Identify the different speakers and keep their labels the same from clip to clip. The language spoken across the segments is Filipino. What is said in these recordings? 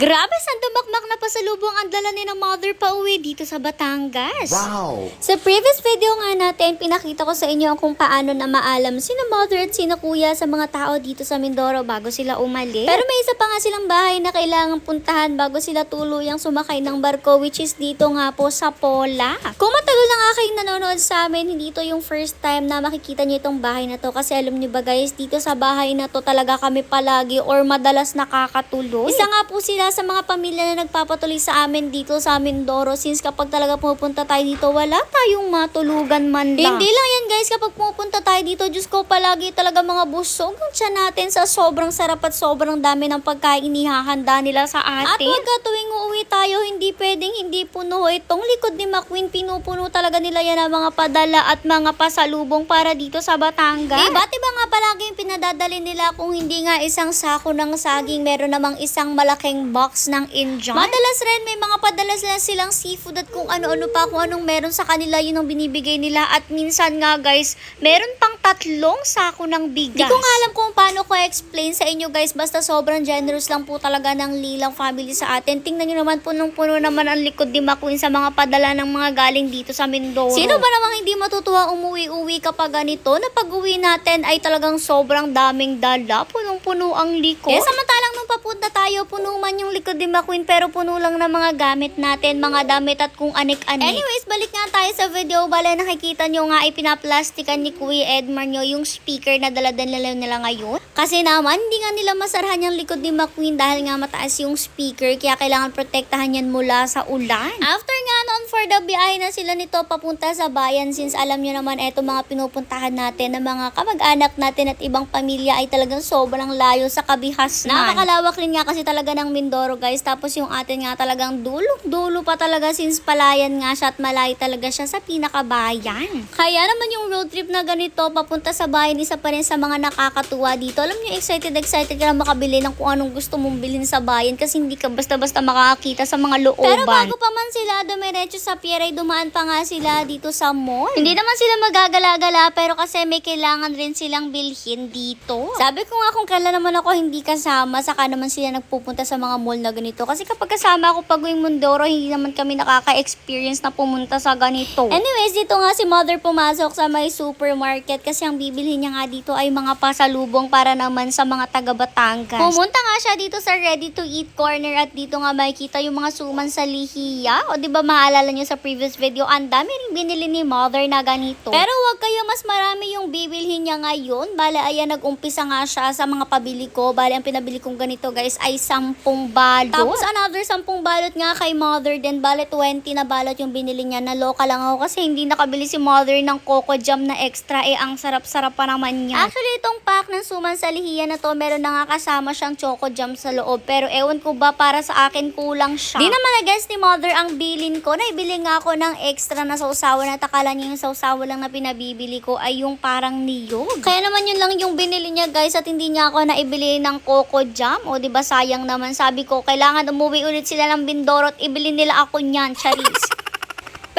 Speaker 1: Grabe, sandamakmak na pasalubong ang dala ni ng mother pa uwi dito sa Batangas.
Speaker 2: Wow!
Speaker 1: Sa previous video nga natin, pinakita ko sa inyo kung paano na maalam sino mother at sino kuya sa mga tao dito sa Mindoro bago sila umalis. Pero may isa pa nga silang bahay na kailangan puntahan bago sila tuluyang sumakay ng barko which is dito nga po sa Pola. Kung matagal na nga kayong nanonood sa amin, hindi ito yung first time na makikita niyo itong bahay na to kasi alam niyo ba guys, dito sa bahay na to talaga kami palagi or madalas nakakatuloy. Isa nga po sila sa mga pamilya na nagpapatuloy sa amin dito sa Mindoro since kapag talaga pupunta tayo dito, wala tayong matulugan man lang. Hindi lang guys, kapag pupunta tayo dito, Diyos ko palagi talaga mga busog ang tiyan natin sa sobrang sarap at sobrang dami ng pagkain inihahanda nila sa atin. At wag ka tuwing uuwi tayo, hindi pwedeng hindi puno. Itong likod ni McQueen, pinupuno talaga nila yan ang mga padala at mga pasalubong para dito sa Batangas. Diba? Diba nga palagi yung pinadadali nila kung hindi nga isang sako ng saging, meron namang isang malaking box ng Injon. Madalas rin may mga padala sila silang seafood at kung ano-ano pa, kung anong meron sa kanila, yun ang binibigay nila. At minsan nga guys, meron pang tatlong sako ng bigas. Di ko nga alam kung paano ko explain sa inyo guys, basta sobrang generous lang po talaga ng Lilang family sa atin. Tingnan nyo naman, punong-puno naman ang likod ni McQueen sa mga padala ng mga galing dito sa Mindoro. Sino ba namang hindi matutuwa umuwi-uwi kapag ganito? Na pag-uwi natin ay talagang sobrang daming dala, punong-puno ang likod. Eh, samantalang nung papunta tayo, puno man yung likod ni McQueen, pero puno lang ng mga gamit natin, mga damit at kung anik-anik. Anyways, balik nga tayo sa video. Bale, nakikita nyo nga, ipinaplastikan ni Kuya Edmar nyo yung speaker na dala-dala nila ngayon. Kasi naman, hindi nga nila masarahan yung likod ni McQueen dahil nga mataas yung speaker, kaya kailangan protektahan yan mula sa ulan. After nga for the biyahe na sila nito papunta sa bayan since alam nyo naman, eto mga pinupuntahan natin ng mga kamag-anak natin at ibang pamilya ay talagang sobrang layo sa kabihas na. Napakalawak rin nga kasi talaga ng Mindoro guys. Tapos yung atin nga talagang dulo-dulo pa talaga since palayan nga siya at malayo talaga siya sa pinakabayan. Kaya naman yung road trip na ganito papunta sa bayan isa pa rin sa mga nakakatuwa dito. Alam niyo excited excited ka na makabili ng kung anong gusto mong bilhin sa bayan kasi hindi ka basta-basta makakakita sa mga looban. Pero bago pa man sila dumiretso sa pier ay dumaan pa nga sila dito sa mall. Hindi naman sila magagala-gala pero kasi may kailangan rin silang bilhin dito. Sabi ko nga kung kailan naman ako hindi kasama saka naman sila nagpupunta sa mga mall na ganito. Kasi kapag kasama ako pag uwing Mundoro hindi naman kami nakaka-experience na pumunta sa ganito. Anyways, dito nga si mother pumasok sa may supermarket kasi ang bibili niya nga dito ay mga pasalubong para naman sa mga taga Batangas. Pumunta nga siya dito sa ready to eat corner at dito nga makikita yung mga suman sa lihiya. O di ba maalala niyo sa previous video, ang dami rin binili ni mother na ganito. Pero wag kayo mas marami yung bibilhin niya ngayon. Bale, ayan, nag-umpisa nga siya sa mga pabili ko. Bale, ang pinabili kong ganito guys ay 10 balot. Tapos another 10 balot nga kay mother din. Bale, 20 na balot yung binili niya. Naloka lang ako kasi hindi nakabili si mother ng coco jam na extra. Eh, ang sarap-sarap pa naman niya. Actually, itong pack ng suman sa lihiya na to, meron na nga kasama siyang choco jam sa loob. Pero ewan ko ba, para sa akin kulang siya. Di naman na-guess ni mother ang bilin ko. Naibili nga ako ng extra na sausawan at akala niya yung sausawan lang na pinabibili ko ay yung parang niyog. Kaya naman yun lang yung binili niya guys at hindi niya ako naibili ng coco jam. O ba sayang naman sabi ko, kailangan umuwi ulit sila ng Bindoro at ibili nila ako niyan, Charis.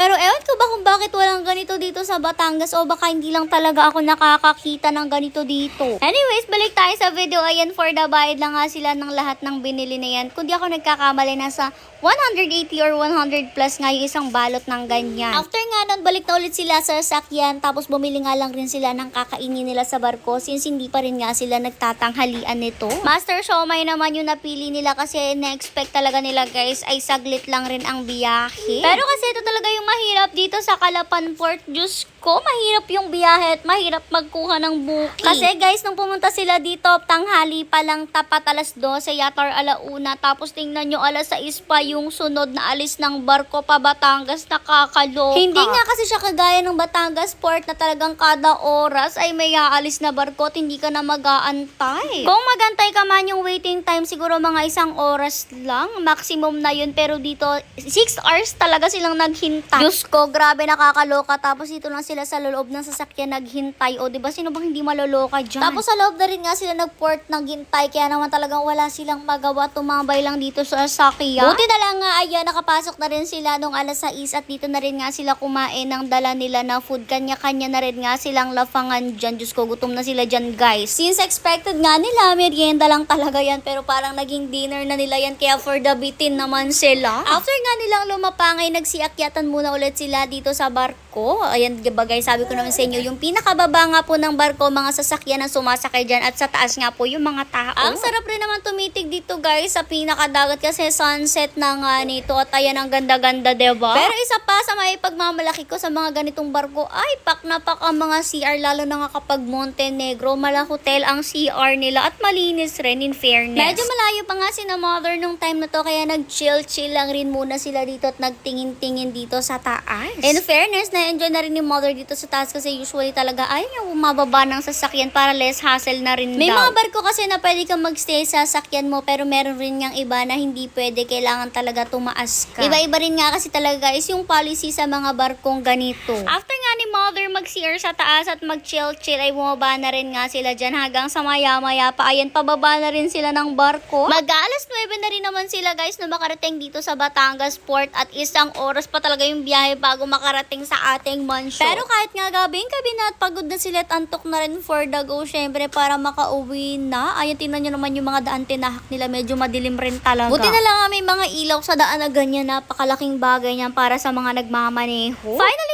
Speaker 1: Pero ewan ko ba kung bakit walang ganito dito sa Batangas o baka hindi lang talaga ako nakakakita ng ganito dito. Anyways, balik tayo sa video. Ayan, for the bayad lang nga sila ng lahat ng binili na yan. Kung di ako nagkakamali, nasa 180 or 100 plus nga yung isang balot ng ganyan. After nga nun, balik na ulit sila sa sakyan. Tapos bumili nga lang rin sila ng kakainin nila sa barko since hindi pa rin nga sila nagtatanghalian nito. Master Shomai naman yung napili nila kasi na-expect talaga nila guys ay saglit lang rin ang biyahe. Pero kasi ito talaga yung mahirap dito sa Calapan Port. Diyos ko, mahirap yung biyahe at mahirap magkuha ng booking. Kasi guys, nung pumunta sila dito, tanghali pa lang tapat alas 12, yatar alauna. Tapos tingnan nyo, alas 6 pa yung sunod na alis ng barko pa Batangas, nakakaloka. Hindi nga kasi siya kagaya ng Batangas Port na talagang kada oras ay may aalis na barko at hindi ka na mag-aantay. Kung magantay ka man yung waiting time, siguro mga isang oras lang, maximum na yun. Pero dito, 6 hours talaga silang naghintay. Diyos ko, grabe nakakaloka. Tapos dito lang sila sa loob ng sasakyan naghintay. O, di ba sino bang hindi maloloka dyan? Tapos sa loob na rin nga sila nagport ng hintay. Kaya naman talagang wala silang magawa. Tumambay lang dito sa sasakyan. Buti na lang nga, ayan, nakapasok na rin sila nung alas 6 at dito na rin nga sila kumain ng dala nila na food. Kanya-kanya na rin nga silang lafangan dyan. Diyos ko, gutom na sila dyan, guys. Since expected nga nila, merienda lang talaga yan. Pero parang naging dinner na nila yan. Kaya for the bitin naman sila. After nga nilang lumapangay, nagsiakyatan muna ulit sila dito sa barko. Ayan, diba guys, sabi ko naman sa inyo, yung pinakababa nga po ng barko, mga sasakyan na sumasakay dyan. At sa taas nga po, yung mga tao. Ang sarap rin naman tumitig dito guys, sa pinakadagat kasi sunset na nga nito. At ayan, ang ganda-ganda, diba? Pero isa pa sa may pagmamalaki ko sa mga ganitong barko, ay, pak na pak ang mga CR, lalo na nga kapag Montenegro. Mala hotel ang CR nila at malinis rin in fairness. Medyo malayo pa nga si na mother nung time na to, kaya nag-chill-chill lang rin muna sila dito at nagtingin-tingin dito sa taas. In fairness, na-enjoy na rin ni mother dito sa taas kasi usually talaga ayaw niya bumababa ng sasakyan para less hassle na rin
Speaker 2: May
Speaker 1: daw.
Speaker 2: mga
Speaker 1: barko kasi na pwede kang magstay sa sasakyan mo pero meron rin ngang iba na hindi pwede. Kailangan talaga tumaas ka. Iba-iba rin nga kasi talaga is yung policy sa mga barkong ganito. After nga ni mother mag-CR sa taas at mag-chill-chill ay bumaba na rin nga sila dyan hanggang sa maya-maya pa. Ayan, pababa na rin sila ng barko. Mag-alas 9 na rin naman sila guys na makarating dito sa Batangas Port at isang oras pa talaga yung biyahe bago makarating sa ating mansion. Pero kahit nga gabing gabi na at pagod na sila at antok na rin for the go syempre para makauwi na. Ayan, tingnan nyo naman yung mga daan tinahak nila. Medyo madilim rin talaga. Buti na lang may mga ilaw sa daan na ganyan. Napakalaking bagay niyan para sa mga nagmamaneho. Finally,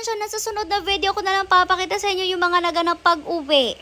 Speaker 1: nakarating na nga sila sa mansion na sa sunod na video ko na lang papakita sa inyo yung mga naganap pag-uwi.